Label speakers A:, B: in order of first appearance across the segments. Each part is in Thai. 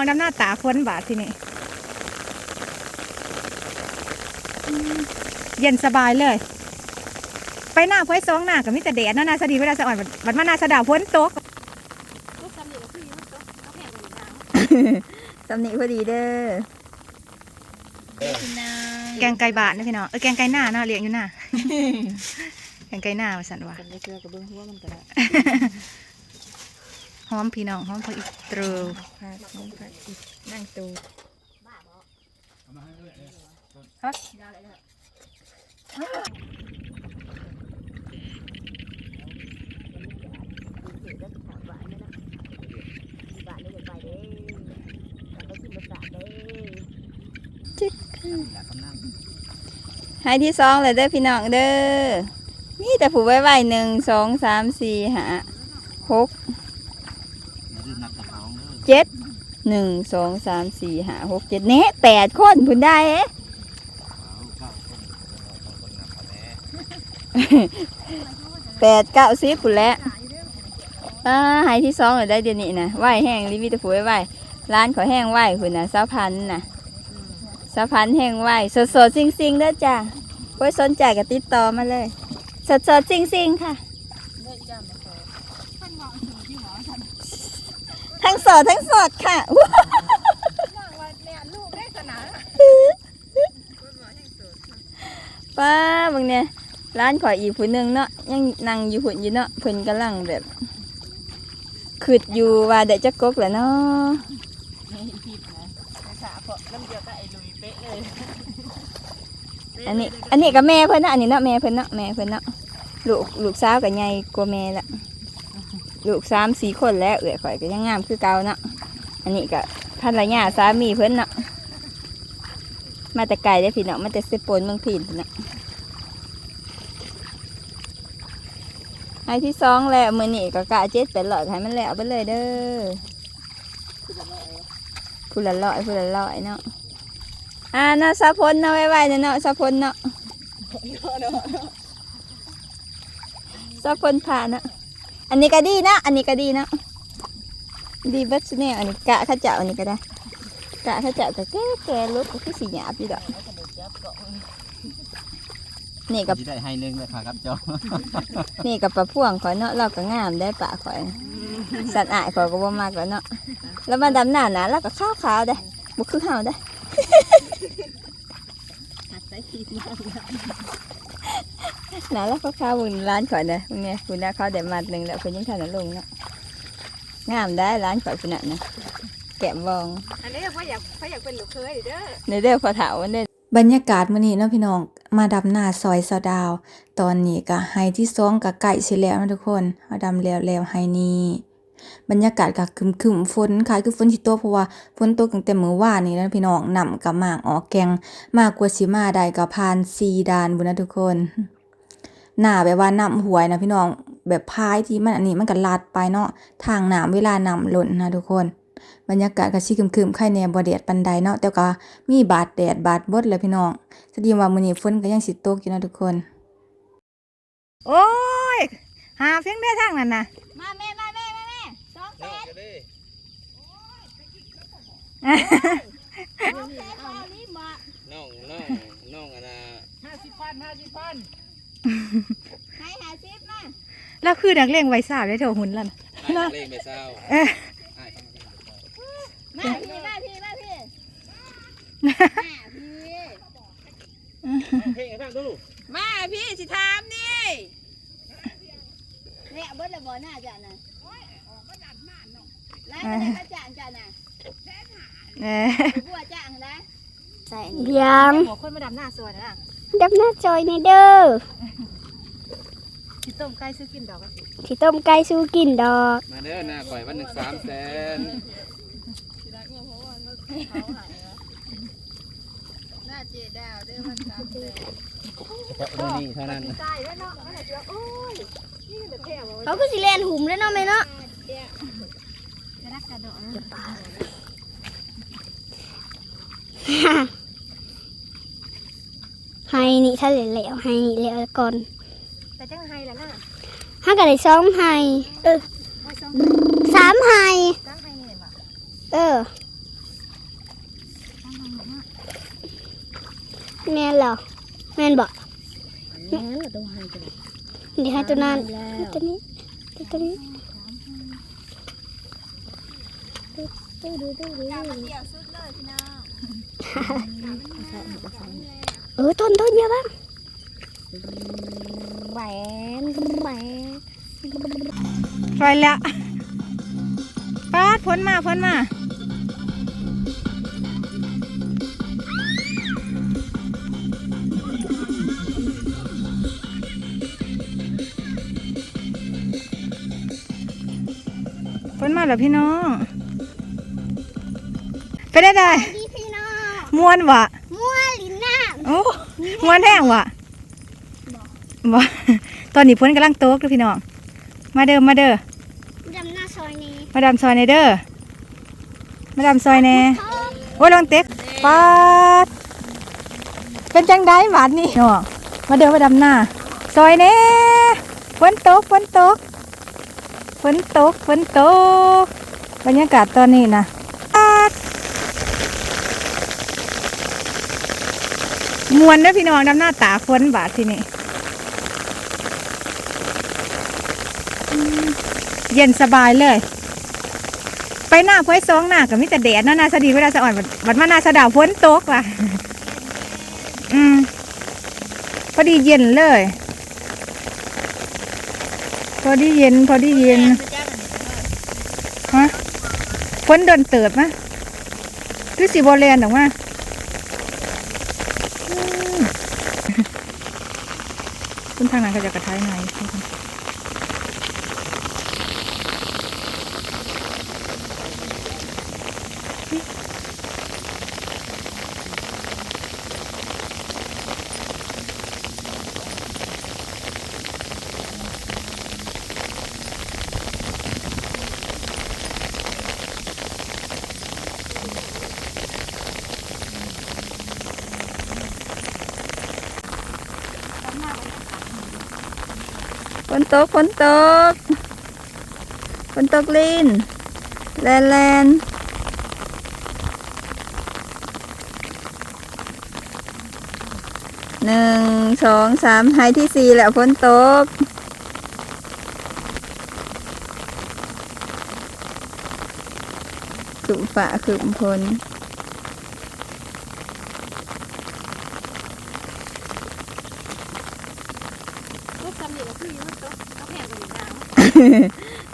A: องดำหน้าตาพ้นบาทที่นี่อืมเย็นสบายเลย ไปหน้าพ้อยสองหน้ากับมิแต่แดดเนาะหนาสะดีเวลาสะอ่อนบัดบัดมาหน้าสะดาวพ้นตก
B: ลูกสำเร็จแล้วคือยังต้องเอาแผ่นหนึ่งทาง
C: สำนีพอดีเด้อ
B: คุณนาย
A: แกงไก่บาทนะพี่น้องเออแกงไก่หน้าเนาะเลี้ยงอยู่หน้าแกงไก่หน้าว่าสันว่า
B: กันได้เกลือกับเบื้องหัวมันก็ได้
A: หอมพี่น้องหอมพออีกเตรู
C: ค่ะน้องค่ะนั่งตูฮะให้ที่สองเลยเด้อพี่น้องเด้อนี่แต่ผูกไว้ไว้หนึ่งสองสามสี่ห้าหก เจ็ดหนึ่งสองสามสี่ห้าหกเจ็ดเน่แปดคนพุ่นได้เอ๊ะแปดเก้าสิบพุ่นแล้วอ่าให้ที่สองเลยได้เดี๋ยวนี้นะไหวแห้งรีวิวแต่ผูกไว้ไว้ร้านขอแห้งไหวพุ่นนะสาวพันธุ์นะสาวพันธุ์แห้งไหวสดสดๆซิงซิงๆเด้อจ้าไว้สนใจก็ติดต่อมาเลย สดสดๆจริงๆค่ะ ทั้งสดทั้งสดค่ะว้าวป้าบางเนี่ยร้านขอยอีกผู้หนึ่งเนาะยังนั่งอยู่หุ่นอยู่เนาะเพิ่นกำลังแบบคืดอยู่ว่าเดี๋ยวจะกกแหละเนาะ
B: นี่ผิดนะขาเพราะน้ำเดียวกับไอ้ลุยเป๊ะเลย
C: อันนี้ อันนี้ก็แม่เพิ่นเนาะอันนี้เนาะแม่เพิ่นเนาะแม่เพิ่นเนาะลูกลูกสาวกับใหญ่กว่าแม่ละ ลูกสามสี่คนแล้วเอื้อยข่อยก็ยังงามคือเก่าเนาะอันนี้ก็ภรรยาสามีเพิ่อนเนาะมาแต่ไกลได้พี่เนาะมาแต่เซปนเมืองพีนเนาะให้ที่สองแล้วมือนี่ก็กะเจ็ดเป็นร้อยให้มันแล้วไปเลยเด้อผู้ละร้อยผู้ละร้อยเนาะอ่าเนาะสะพลเนาะไว้ไว้เนาะสะพลเนาะสะพลผ่านเนาะ อันนี้ก็ดีนะ อันนี้ก็ดีเนาะดีเบัสเนี่ยอันนี้กะข้าเจ้าอันนี้ก็ได้ กะข้าเจ้าก็แก่แก่รถก็คือสีหยาบอยู่ดอกนี่กับ
D: ที่ได้ให้หนึงเลยค่ะครับเจ้า
C: นี่กับปลาพ่วงขอยเนาะเราก็งามได้ปะขอยนะสัตว์อายขอยก็บ่มากแล้วเนาะ แล้วมาดำหน้าหนาแล้วก็ขาวขาวๆได้บุคือเห่าได้
B: หัดใส่ขีดมาก
C: ห นาแล้วก็ขาวๆบุญร้านขอยนะบุญเนี่ยบุญนะเขาได้มัดหนึ่งแล้วเพิ่นยังทันได้ลงเนาะงามได้ร้านขอยขนาดนะแกะบอง
B: อันนี้พ่ออยากพ่ออยากเป็นลูกเคยเด้อ
C: ในเด้อพอเถาวันเด้อบ
A: รรยากาศมื้อนี้เนาะพี่น้องมาดำหน้าซอยสะดาว ตอนนี้ก็ไฮที่สองก็ใกล้สิแล้วนะทุกคนเฮาดำแล้วแล้วไฮนี้บรรยากาศก็ครึมๆฝนคล้ายคือฝนสิตกเพราะว่าฝนตกตั้งแต่มื้อวานนี้นะพี่น้องน้ำก็มากออกแกงมากกว่าสิมาได้ก็ผ่าน4ด่านบุญนะทุกคน หน้าแบบว่าน้ำห้วยนะพี่น้องแบบพายที่มันอันนี้มันก็ลาดไปเนาะทางน้ำเวลาน้ำล้นนะทุกคน บรรยากาศก็สิครึมๆไข่แหน่บ่แดดปานใดเนาะแต่ก็มีบาดแดดบาดบดเลยพี่น้องแสดงว่ามื้อนี้ฝนก็ยังสิตกอยู่นะทุกคน โอ้ยหาเพียงได้ทางนั้นน่ะ
B: มาแม่มาแม่แม่แม่สองแสนสองแสนเอาลิ้มมา
D: น้องน้องน้องอันน่ะ
B: ให้หาซิปมา
A: แล้วคือนักเลงไว้สาวได้เท่าหุ่นแล้วน่ะ
D: อ้ายเล่นไปเศร้า
A: เอ๊ะ
D: อ้ายเข้ามา
B: มาพี่มาพี่มาพี่มาพี่
D: เพลงให้ฟังดู
B: มาพี่สิถามนี่เนี่ยเบิดละบ่หน้าจ้ะน่ะไล่ไปเลยกระจ่างจ้ะน่ะ
A: เอ๊ะ
B: บัวจ่างนะ
C: ใส่
E: ยัง
A: บอกคนมาดำหน้าสวยนะ
E: ดับหน้าจอยในเด้อ
A: สิ ต้มไก่ซื้อกินดอก
E: ที่ต้มไก่สู้กินดอก
D: มาเด้อหน้าข่อยวันหนึ่งสามแสน
B: หน้าเจดาวเด้อมันสามแสน
D: เฉพาะมื้อนี้เท่านั้น
B: ตายแล้วเนาะมันจะโอ้ยนี่เดือดแถว
E: เขาก็สิเลนหุ่มแล้วเนาะแม่เนาะ
B: กระดักกระโดด
E: ให้นี่ถ้าเหลือแล้วให้นี่แล้วก่อน
B: แต่ จังไห้แล้วนะ
E: ฮักกะได้สองไห้เออสาม
B: ไห้เอ
E: อแม่นเหรอแม่นบอก
B: แม่นเหรอตัวไห้ตัว
E: เดี๋ยวให้ตัวนั้นตัวนี้ตัวนี้ตู้ดูตู้ดูเออต้นต้นเยอะบ้าง แหวนแหวน
A: ปล่อยแล้วปาดพ้นมาพ้นมาพ้นมาแล้วพี่น้อง ไปได้ได้
E: พี่พี่น้อง
A: มวนวะ
E: มัวลินน้า
A: โอ้มวนแห้งวะ บ่ตอนนี้พ้นกำลังโต๊กเด้อพี่น้อง มาเด้อมาเด้อ
E: ดำหน้าซอยนี้
A: มาดามซอยในเด้อมาดามซอยแน่โอ้ยลองเต็กปาดเป็นจังไดหวานนี่เนาะมาเด้อมาดามหน้าซอยแน่ฝนตกฝนตกฝนตกฝนตกบรรยากาศตอนนี้นะปาดมวนเด้อพี่น้องดำหน้าตาฝนบาดที่นี่อืม เย็นสบายเลย ไปหน้าพ้อยสองหน้ากับมิแต่แดดเนาะนาสดีเวลาสะอ่อนบัดบัดมานาสะดาวฝนตกว่ะ อืมพอดีเย็นเลย พอดีเย็น พอดีเย็นฮะฝนโดนเติบมะคือสีโบแลนออกมาคุณทางนั้นก็จะกระทายน่อย
C: ฝ นตกฝนตกฝนตกลินแลนแลนหนึ่งสองสามไฮที่สี่แล้วฝนตกขึ้นฝ่าขึ้นพล
B: ก็ทำอยู่กับพี่มันต้องต้องแหกกันอยู่นาน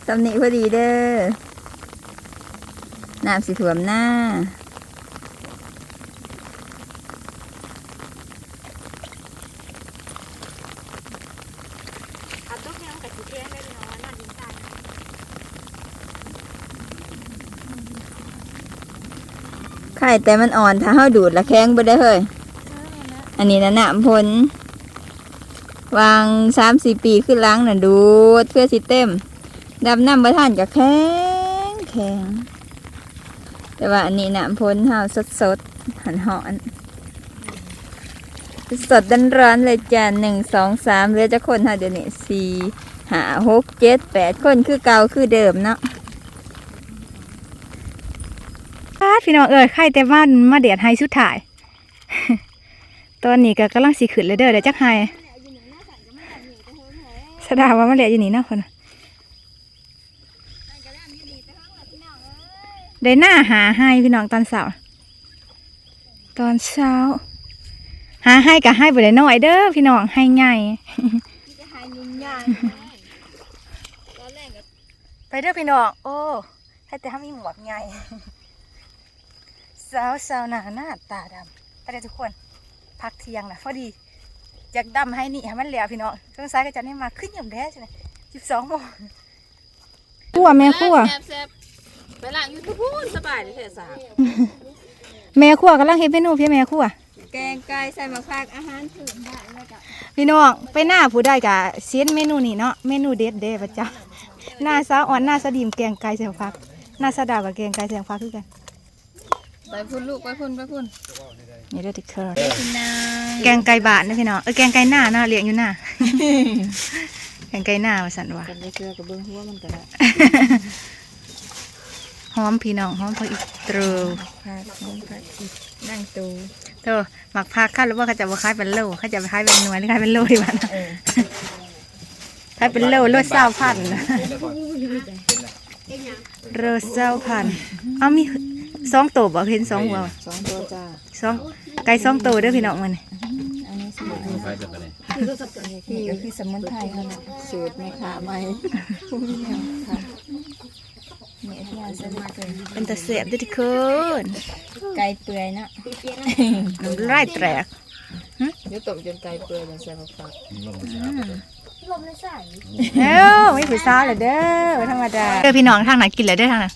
C: ตำหนิพอดีเด้อน้ำสีถ่วมหน้า
B: เอายแดงไข่
C: แต่มันอ่อนถ้าเฮาดูดละแข้งบ่ได้เฮ้ย อันนี้นะน้ำพล วางสามสี่ปีขึ้นล้างน่ะดูดเพื่อสิเต็มดำน้ำบ่ท่านกับแข็งแข็งแต่ว่าอันนี้น้ำพลเฮาสดสดหันหอนสดดันร้อนเลยจ้ะหนึ่งสองสามเหลือจะคนเฮาเดี๋ยวนี้สี่ห้าหกเจ็ดแปดคนคือเก่าคือเดิมเนาะ
A: ปาพี่น้องเอ้ยไข่แต่ว่ามาเดียดไฮสุดท้าย ตอนนี้ก็กำลังสีขึ้นเลยเด้อเดี๋ยวจักไฮ สดาว่ามาเลียอยู่นี่เนาะคนได้หน้าหาไฮพี่น้องตอนเช้าตอนเช้า หาไฮกับไฮบ่ได้น้อยเด้อพี่น้องใหญ่ายไปเด้อพี่น้องโอ้ให้แต่ถ้ามีหมวกใหญ่สาวสาวหนาหน้าตาดำไปเลยทุกคน พักเที่ยงนะพอดี อยากดำให้นี่ให้มันเหลวพี่น้องเครื่องซ้ายก็จะนี่มาขึ้นอย่างแท้ใช่ไหมสิบสองโมงคั่วแม่คั่ว
B: แซ่บแซ่บไปล้างอยู่ทุกพูนสบายเลยเถอะสาว
A: แม่คั่วกำลังเฮ็ดเมนูพี่แม่คั่ว
C: แกงไก่ใส่มะพร้าวอาหารถึงบ้านแล้วก็
A: พี่น้องไปหน้าผู้ได้กะเสียนเมนูนี่เนาะเมนูเด็ดเด้ประจ้าหน้าสาวอ่อนหน้าสะดิมแกงไก่ใส่ผักหน้าสะดาวกับแกงไก่ใส่ผักคือกัน
B: ไปพุ่นลูกไปพุ่นไปพุ่น
A: นี่เด้อติเคอร์
C: พี่นาง
A: แกงไก่บาทนะพี่น้องเออแกงไก่หน้าเนาะเลี้ยงอยู่หน้าแกงไก่หน้าว่าสันว่า
B: กันได้เกลือกับเบิ้งหัวมันก็ได้
A: หอมพี่น้องหอมพออีกเตรอ
C: ผักน้ำผักอีกนั่งตู
A: โตหมักผักค่ะหรือว่าเขาจะบ่ขายเป็นโลเขาจะไปขายเป็นหน่วยหรือขายเป็นโลดีกว่านะขายเป็นโลโลเศร้าพันโลเศร้าพันเอามีสองตัวบ่เห็นสองบ่
C: สองตัวจ้า
A: สองไก่สองตัวเด้อพี่น้องมัน
C: อันนี้สูตร
D: ไปจะไปไหน
C: นี่ก็คือสมุนไพรเขาน่ะสูตรแม่ค้าใหม่ผู้มีแนวค่ะแม่ที่อาสมัครเลย
A: เป็นตะเสียบเด้อทุกคน
C: ไก่เปื่อยเนาะ
A: น้ำลายแตก
C: เดี๋ยวต้มจนไก่เปื่อยแล้วใส่ผักฟัก
E: ลมไม่ใส่
A: เอ้าไม่ผู้สาวเลยเด้อบ่ธรรมดาเด้อพี่น้องทางไหนกินเลยเด้อทางนั้น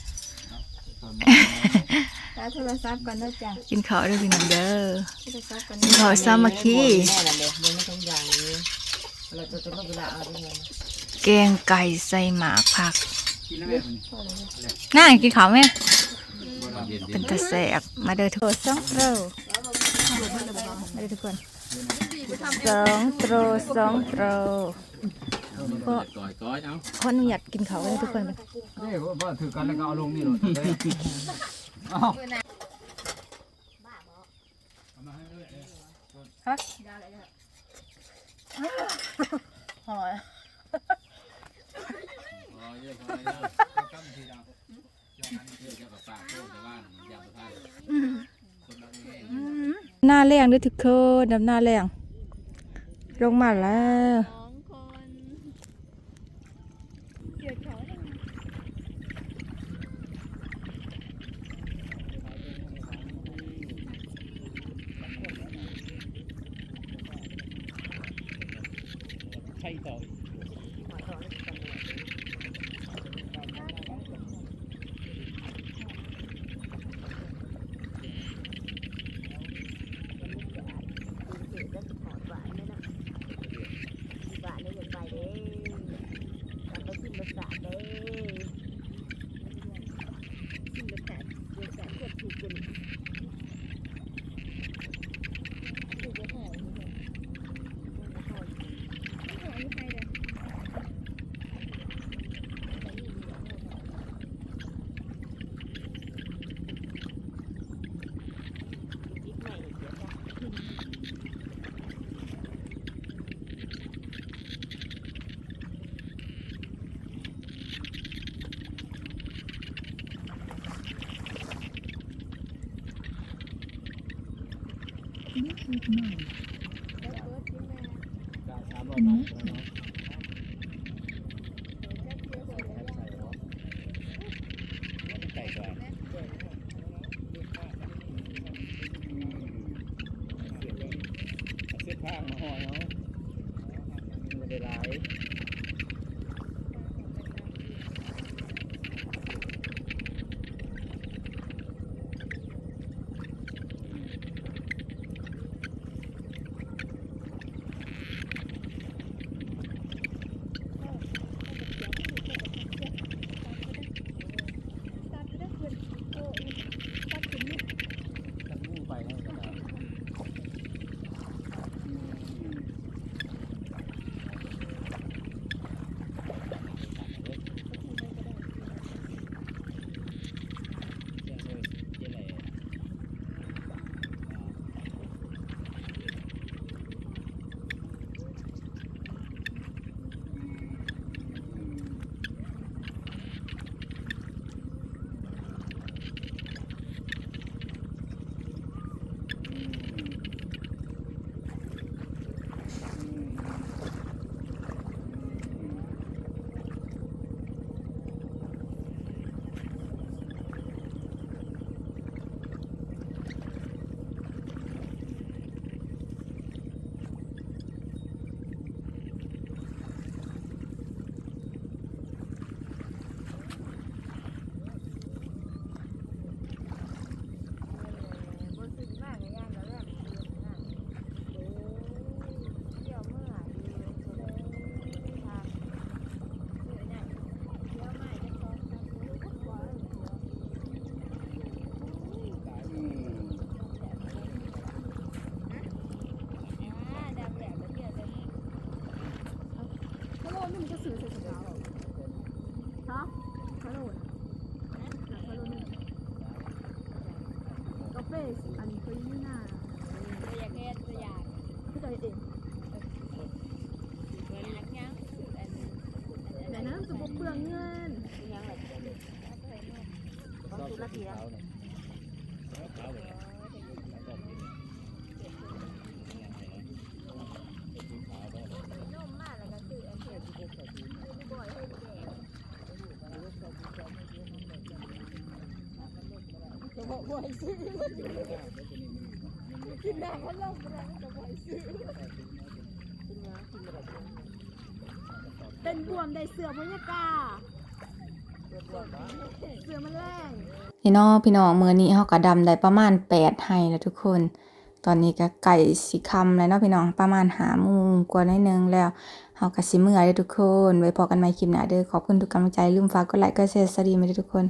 C: ตาโทรศัพท์ก่อนเด้อจ้ะ
A: กินข้าวเด้อพี่น้องเด้อ
C: โทรศัพท์ก่อน
A: กินข้าวสามัคคี
B: แม่นั่นเลยมันไม่ต้องอย่างนี้เราจะต้องเวลาเอาด้วยกัน
A: แกงไก่ใส่หมากผักน่ากินข้าวไหมเป็นตะแสบมาเด้อทุกคนสองโตรมาเด้อทุกคนสองโตรสองโตรก็
D: ก่อยก้อยเอา
A: ขออนุญาตกินข้าวกันทุกคน
F: นี่ว่าถือกันแล้วก็เอาลงนี่เลยเอา
A: หอย
D: พอเยอะย
A: หน้าแรงด้วยทุกคนดำหน้าแรงลงมาแล้ว
D: ใช่ต่อ ไก่ก่อน เสื้อผ้ามาห่อเนาะไม่ได้หลาย เบสอันเคยไม่น่าเราอยากเฮ็ด
B: เราอยากคือใจเองเหมืนนักยังแต่น้ำจะบกเปลืองเงินยังแบบต้องตุลาทีแล้ว เป็นบวมได้เสือบรรยากาศเสือมันแรง
G: นี่เนาะพี่น้องมื้อนี้เฮาก็ดำได้ประมาณ8ไร่แล้วทุกคน ตอนนี้ก็ใกล้สิค่ำแล้วเนาะพี่น้องประมาณ5โมงกว่าน้อยหนึงแล้วเฮาก็สิเมื่อยเด้อทุกคน ไว้พบกันใหม่คลิปหน้าเด้อขอบคุณทุกกำลังใจลืมฝากกดไลค์กดแชร์สวัสดีมาเด้อทุกคน